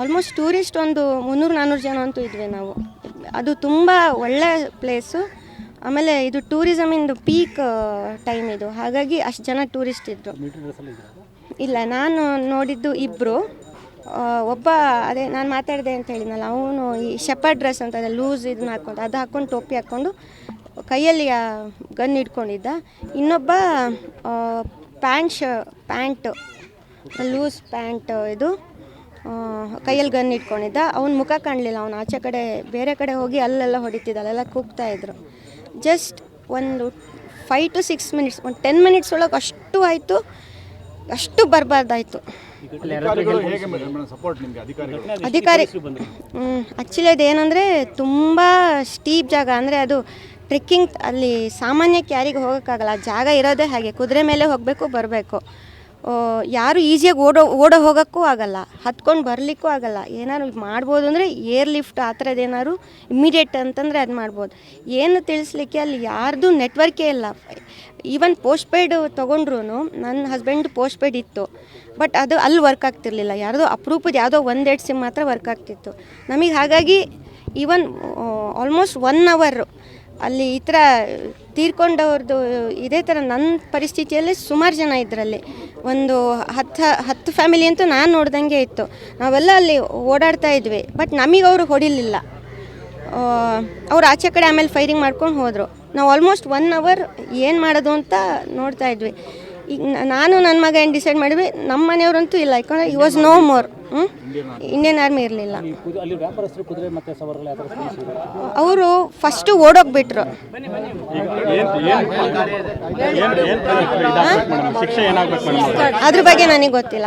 Almost tourist ಒಂದು ಮುನ್ನೂರು ನಾನ್ನೂರು ಜನ ಅಂತೂ ಇದ್ವಿ ನಾವು. ಅದು ತುಂಬ ಒಳ್ಳೆ ಪ್ಲೇಸು ಆಮೇಲೆ ಇದು ಟೂರಿಸಮ್ ಇಂದು ಪೀಕ್ ಟೈಮ್ ಇದು. ಹಾಗಾಗಿ ಅಷ್ಟು ಜನ ಟೂರಿಸ್ಟ್ ಇದ್ದರು ಇಲ್ಲ, ನಾನು ನೋಡಿದ್ದು ಇಬ್ಬರು ಒಬ್ಬ, ಅದೇ ನಾನು ಮಾತಾಡಿದೆ ಅಂತ ಹೇಳಿದ್ನಲ್ಲ, ಅವನು ಈ ಶೆಪರ್ಡ್ ಡ್ರೆಸ್ ಅಂತ, ಅದೇ ಲೂಸ್ ಇದನ್ನ ಹಾಕ್ಕೊಂಡು ಅದು ಹಾಕ್ಕೊಂಡು ಟೋಪಿ ಹಾಕ್ಕೊಂಡು ಕೈಯಲ್ಲಿ ಗನ್ ಇಟ್ಕೊಂಡಿದ್ದ. ಇನ್ನೊಬ್ಬ ಪ್ಯಾಂಟ್ ಶ ಪ್ಯಾಂಟ್ ಲೂಸ್ ಪ್ಯಾಂಟ್ ಇದು ಕೈಯಲ್ಲಿ ಗನ್ ಇಟ್ಕೊಂಡಿದ್ದ. ಅವ್ನ ಮುಖ ಕಾಣಲಿಲ್ಲ. ಅವನು ಆಚೆ ಕಡೆ ಬೇರೆ ಕಡೆ ಹೋಗಿ ಅಲ್ಲೆಲ್ಲ ಹೊಡಿತಿದ್ದ. ಅಲ್ಲೆಲ್ಲ ಕೂಗ್ತಾ ಇದ್ರು. ಜಸ್ಟ್ ಒಂದು ಫೈವ್ ಟು ಸಿಕ್ಸ್ ಮಿನಿಟ್ಸ್ ಒಂದು ಟೆನ್ ಮಿನಿಟ್ಸ್ ಒಳಗೆ ಅಷ್ಟು ಆಯಿತು. ಅಷ್ಟು ಬರಬಾರ್ದಾಯ್ತು. ಅಧಿಕಾರಿಗಳು ಹೇಗೆ ಮೇಡಮ್ ಸಪೋರ್ಟ್ ನಿಮಗೆ ಅಧಿಕಾರಿಗಳು? ಅಧಿಕಾರಿ ಆ್ಯಕ್ಚುಲಿ ಅದೇನಂದರೆ ತುಂಬ ಸ್ಟೀಪ್ ಜಾಗ. ಅಂದರೆ ಅದು ಟ್ರೆಕ್ಕಿಂಗ್ ಅಲ್ಲಿ ಸಾಮಾನ್ಯ ಕ್ಯಾರಿಗೆ ಹೋಗೋಕ್ಕಾಗಲ್ಲ. ಜಾಗ ಇರೋದೇ ಹಾಗೆ. ಕುದುರೆ ಮೇಲೆ ಹೋಗಬೇಕು ಬರಬೇಕು. ಯಾರು ಈಸಿಯಾಗಿ ಓಡೋ ಓಡೋ ಹೋಗೋಕ್ಕೂ ಆಗಲ್ಲ, ಹತ್ಕೊಂಡು ಬರಲಿಕ್ಕೂ ಆಗಲ್ಲ. ಏನಾದ್ರು ಮಾಡ್ಬೋದು ಅಂದರೆ ಏರ್ ಲಿಫ್ಟ್ ಆ ಥರದ್ದು ಏನಾದ್ರು ಇಮ್ಮಿಡಿಯೇಟ್ ಅಂತಂದರೆ ಅದು ಮಾಡ್ಬೋದು. ಏನು ತಿಳಿಸ್ಲಿಕ್ಕೆ ಅಲ್ಲಿ ಯಾರ್ದು ನೆಟ್ವರ್ಕೇ ಇಲ್ಲ. ಈವನ್ ಪೋಸ್ಟ್ ಪೇಯ್ಡ್ ತೊಗೊಂಡ್ರು ನನ್ನ ಹಸ್ಬೆಂಡ್ ಪೋಸ್ಟ್ ಪೇಯ್ಡ್ ಇತ್ತು. ಬಟ್ ಅದು ಅಲ್ಲಿ ವರ್ಕ್ ಆಗ್ತಿರ್ಲಿಲ್ಲ. ಯಾರ್ದೋ ಅಪರೂಪದ ಯಾವುದೋ ಒಂದೆರಡು ಸಿಮ್ ಮಾತ್ರ ವರ್ಕ್ ಆಗ್ತಿತ್ತು. ನಮಗೆ ಹಾಗಾಗಿ ಈವನ್ ಆಲ್ಮೋಸ್ಟ್ ಒನ್ ಅವರ್ ಅಲ್ಲಿ ಈ ಥರ ತೀರ್ಕೊಂಡವ್ರದ್ದು ಇದೇ ಥರ ನನ್ನ ಪರಿಸ್ಥಿತಿಯಲ್ಲಿ ಸುಮಾರು ಜನ ಇದರಲ್ಲಿ. ಒಂದು ಹತ್ತು ಹತ್ತು ಫ್ಯಾಮಿಲಿ ಅಂತೂ ನಾನು ನೋಡ್ದಂಗೆ ಇತ್ತು. ನಾವೆಲ್ಲ ಅಲ್ಲಿ ಓಡಾಡ್ತಾ ಇದ್ವಿ ಬಟ್ ನಮಗೆ ಅವರು ಹೊಡಿಲಿಲ್ಲ. ಅವ್ರು ಆಚೆ ಕಡೆ ಆಮೇಲೆ ಫೈರಿಂಗ್ ಮಾಡ್ಕೊಂಡು ಹೋದರು. ನಾವು ಆಲ್ಮೋಸ್ಟ್ ಒನ್ ಅವರ್ ಏನು ಮಾಡೋದು ಅಂತ ನೋಡ್ತಾ ಇದ್ವಿ. ಈಗ ನಾನು ನನ್ನ ಮಗ ಏನು ಡಿಸೈಡ್ ಮಾಡಿದ್ವಿ ನಮ್ಮ ಮನೆಯವರಂತೂ ಇಲ್ಲ, ಯಾಕಂದರೆ ಈ was no more Indian army ಇರಲಿಲ್ಲ? ಅವರು ಫಸ್ಟು ಓಡೋಗ್ಬಿಟ್ರು ಅದ್ರ ಬಗ್ಗೆ ನನಗೆ ಗೊತ್ತಿಲ್ಲ